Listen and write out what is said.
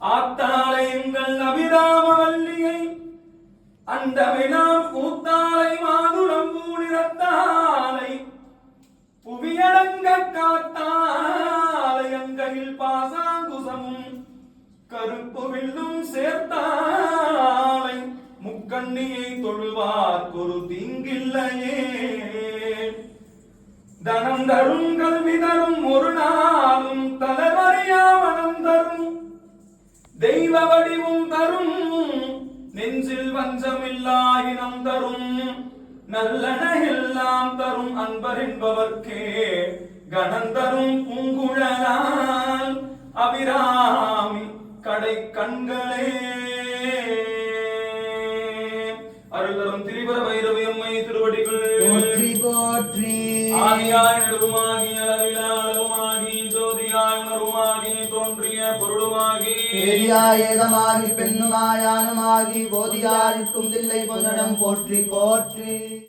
ஆத்தாளை எங்கள் அபிராம வல்லியை அண்டமிழாம் கூத்தாளை மாதுளம் பூணிரத்தாளை புவியடங்க காத்தாளை அங்கையில் பாசாங்குசமும் கருப்பு வில்லும் சேர்த்தாளை முக்கண்ணியை தொழுவார் ஒரு தீங்கில்லையே. தனம் தரும் கல்வி தரும் ஒரு நாள் தெய்வ வடிவும் தரும். நெஞ்சில் வஞ்சமில்லா இனம் தரும். நல்லன எல்லாம் தரும் அன்பர் என்பவர்க்கே கணம் தரும் பூங்குழலால் அபிராமி கடை கண்களே. அருள் தரும் திரிபுர வைரவி அம்மை திருவடிகள். போற்றி போற்றி. ஆதியாய் நடுவுமாகி அளவிலா தோன்றிய பொருளுமாகி ஏகமாகி பெண்ணுமாயானுமாகி போதியாருக்கும் தில்லை பொன்னடம் போற்றி போற்றி.